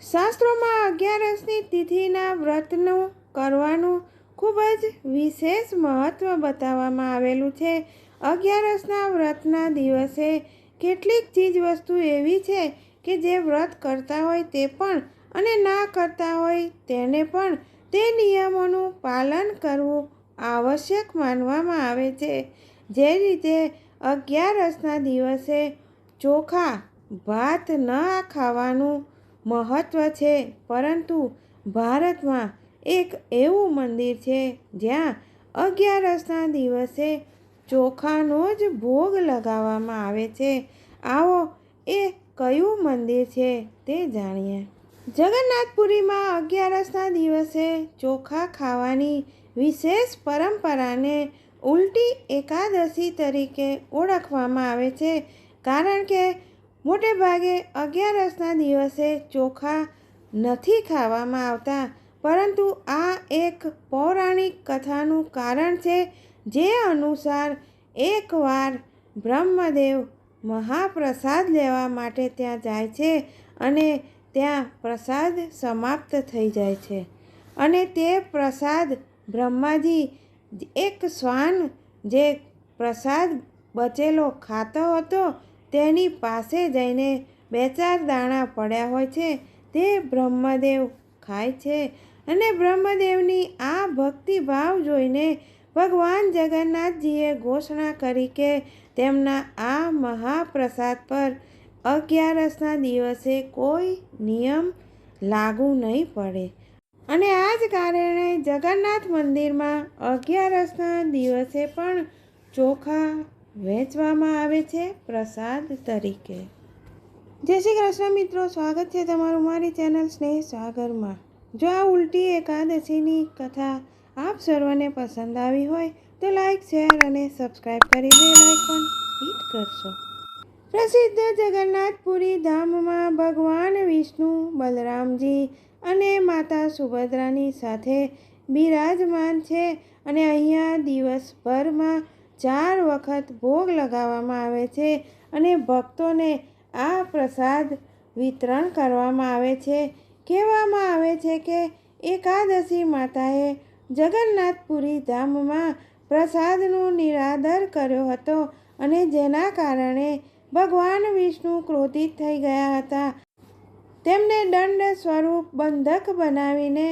શાસ્ત્રોમાં અગિયારસની તિથિના વ્રતનું કરવાનું ખૂબ જ વિશેષ મહત્ત્વ બતાવવામાં આવેલું છે. અગિયારસના વ્રતના દિવસે કેટલીક ચીજવસ્તુ એવી છે કે જે વ્રત કરતા હોય તે પણ અને ના કરતા હોય તેને પણ તે નિયમોનું પાલન કરવું આવશ્યક માનવામાં આવે છે. જે રીતે અગિયારસના દિવસે ચોખા, ભાત ન ખાવાનું મહત્ત્વ છે, પરંતુ ભારતમાં એક એવું મંદિર છે જ્યાં અગિયારસના દિવસે ચોખાનો જ ભોગ લગાવવામાં આવે છે. આવો એ કયું મંદિર છે તે જાણીએ. જગન્નાથપુરીમાં અગિયારસના દિવસે ચોખા ખાવાની વિશેષ પરંપરાને ઉલટી એકાદશી તરીકે ઓળખવામાં આવે છે, કારણ કે મોટે ભાગે અગિયારસના દિવસે ચોખા નથી ખાવામાં આવતા, પરંતુ આ એક પૌરાણિક કથાનું કારણ છે, જે અનુસાર એકવાર બ્રહ્મદેવ મહાપ્રસાદ લેવા માટે ત્યાં જાય છે અને ત્યાં પ્રસાદ સમાપ્ત થઈ જાય છે. અને તે પ્રસાદ બ્રહ્માજી એક શ્વાન જે પ્રસાદ બચેલો ખાતો હતો તેની પાસે જઈને બે ચાર દાણા પડ્યા હોય છે, તે બ્રહ્મદેવ ખાય છે અને બ્રહ્મદેવની આ ભક્તિભાવ જોઈને ભગવાન જગન્નાથજીએ ઘોષણા કરી કે તેમના આ મહાપ્રસાદ પર અગિયારસના દિવસે કોઈ નિયમ લાગુ નહીં પડે. અને આ જ કારણે જગન્નાથ મંદિરમાં અગિયારસના દિવસે પણ ચોખા વહેંચવામાં આવે છે પ્રસાદ તરીકે. જય શ્રી કૃષ્ણ મિત્રો, સ્વાગત છે તમારું મારી ચેનલ સ્નેહ સાગરમાં. જો આ ઉલટી એકાદશીની કથા આપ સર્વને પસંદ આવી હોય, તો લાઈક, શેર અને સબસ્ક્રાઈબ કરી બેલ આઇકોન હિટ કરશો. પ્રસિદ્ધ જગન્નાથપુરી ધામમાં ભગવાન વિષ્ણુ, બલરામજી અને માતા સુભદ્રાની સાથે બિરાજમાન છે અને અહીંયા દિવસભરમાં ચાર વખત ભોગ લગાવવામાં આવે છે અને ભક્તોને આ પ્રસાદ વિતરણ કરવામાં આવે છે. કહેવામાં આવે છે કે એકાદશી માતાએ જગન્નાથપુરી ધામમાં પ્રસાદનું નિરાદર કર્યો હતો અને જેના કારણે ભગવાન વિષ્ણુ ક્રોધિત થઈ ગયા હતા. તેમને દંડ સ્વરૂપ બંધક બનાવીને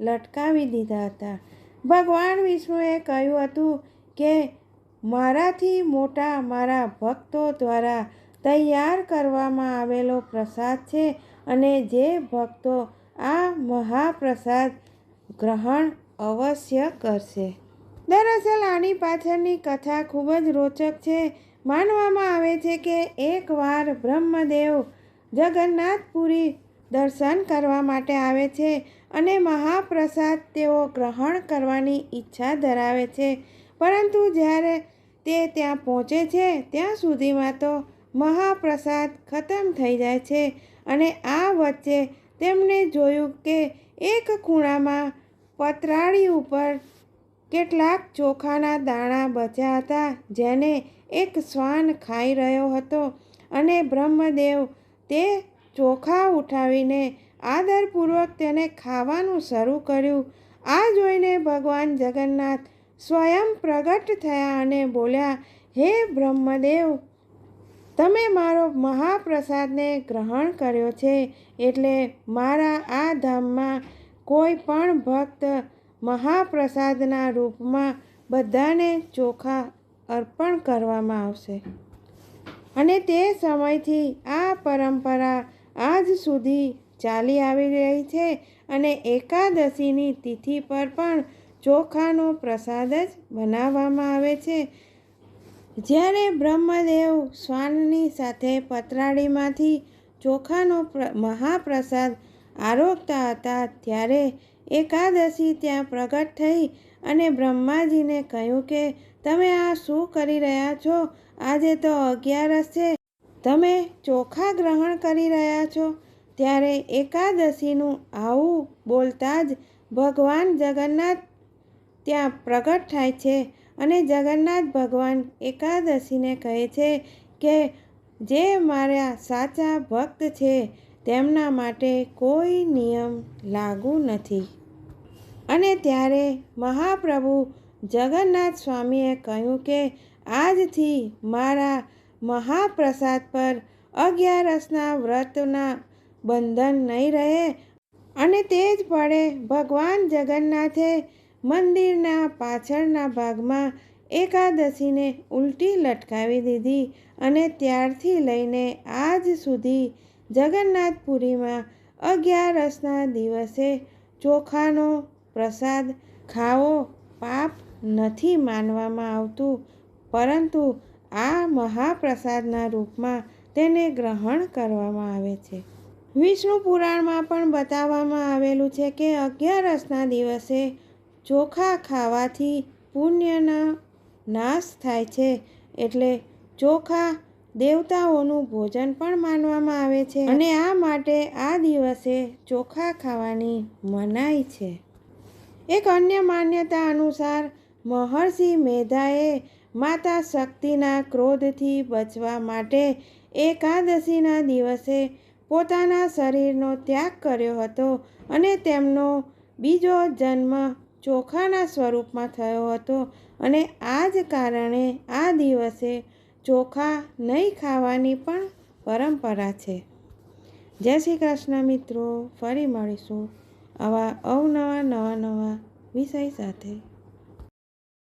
લટકાવી દીધા હતા. ભગવાન વિષ્ણુએ કહ્યું હતું કે મારાથી મોટા મારા ભક્તો દ્વારા તૈયાર કરવામાં આવેલો પ્રસાદ છે અને જે ભક્તો આ મહાપ્રસાદ ગ્રહણ અવશ્ય કરશે. દરઅસલ આની પાછળની કથા ખૂબ જ રોચક છે. માનવામાં આવે છે કે એકવાર બ્રહ્મદેવ જગન્નાથપુરી દર્શન કરવા માટે આવે છે અને મહાપ્રસાદ તેઓ ગ્રહણ કરવાની ઈચ્છા ધરાવે છે પરંતુ જ્યારે તે ત્યાં પહોંચે છે, ત્યાં સુધીમાં તો મહાપ્રસાદ ખતમ થઈ જાય છે અને આ વચ્ચે તેમણે જોયું કે એક ખૂણામાં પતરાળી ઉપર કેટલાક ચોખાના દાણા બચ્યા હતા, જેને એક શ્વાન ખાઈ રહ્યો હતો અને બ્રહ્મદેવ તે ચોખા ઉઠાવીને આદરપૂર્વક તેને ખાવાનું શરૂ કર્યું. આ જોઈને ભગવાન જગન્નાથ સ્વયં પ્રગટ થયા અને બોલ્યા, હે બ્રહ્મદેવ, તમે મારો મહાપ્રસાદને ગ્રહણ કર્યો છે એટલે મારા આ ધામમાં કોઈ પણ ભક્ત મહાપ્રસાદના રૂપમાં બધાને ચોખા અર્પણ કરવામાં આવશે. અને તે સમયથી આ પરંપરા આજ સુધી ચાલી આવી રહી છે અને એકાદશીની તિથિ પર પણ ચોખાનો પ્રસાદ જ બનાવવામાં આવે છે. જ્યારે બ્રહ્મદેવ શ્વાનની સાથે પતરાળીમાંથી ચોખાનો મહાપ્રસાદ આરોગતા હતા, ત્યારે એકાદશી ત્યાં પ્રગટ થઈ અને બ્રહ્માજીને કહ્યું કે, તમે આ શું કરી રહ્યા છો? આજે તો અગિયારસ છે. તમે ચોખા ગ્રહણ કરી રહ્યા છો. ત્યારે એકાદશીનું આવું બોલતા જ ભગવાન જગન્નાથ ત્યાં પ્રગટ થાય છે અને જગન્નાથ ભગવાન એકાદશીને કહે છે કે જે મારા સાચા ભક્ત છે, તેમના માટે કોઈ નિયમ લાગુ નથી. અને ત્યારે મહાપ્રભુ જગન્નાથ સ્વામીએ કહ્યું કે આજથી મારા મહાપ્રસાદ પર અગિયારસના વ્રતના બંધન નહીં રહે અને તે જ પડે ભગવાન જગન્નાથે મંદિરના પાછળના ભાગમાં એકાદશીને ઉલટી લટકાવી દીધી અને ત્યારથી લઈને આજ સુધી જગન્નાથપુરીમાં અગિયારસના દિવસે ચોખાનો પ્રસાદ, ખાવો, પાપ નથી માનવામાં આવતું, પરંતુ આ મહાપ્રસાદના રૂપમાં તેને ગ્રહણ કરવામાં આવે છે. વિષ્ણુ પુરાણમાં પણ બતાવવામાં આવેલું છે કે અગિયારસના દિવસે ચોખા ખાવાથી પુણ્યનો નાશ થાય છે એટલે ચોખા દેવતાઓનું ભોજન પણ માનવામાં આવે છે. અને આ માટે આ દિવસે ચોખા ખાવાની મનાઈ છે. એક અન્ય માન્યતા અનુસાર, મહર્ષિ મેધાએ માતા શક્તિના ક્રોધથી બચવા માટે એકાદશીના દિવસે પોતાના શરીરનો ત્યાગ કર્યો હતો અને તેમનો બીજો જન્મ ચોખાના સ્વરૂપમાં થયો હતો અને આ જ કારણે આ દિવસે ચોખા નહીં ખાવાની પણ પરંપરા છે. જય શ્રી કૃષ્ણ મિત્રો, ફરી મળીશું આવા અવનવા નવા નવા વિષય સાથે.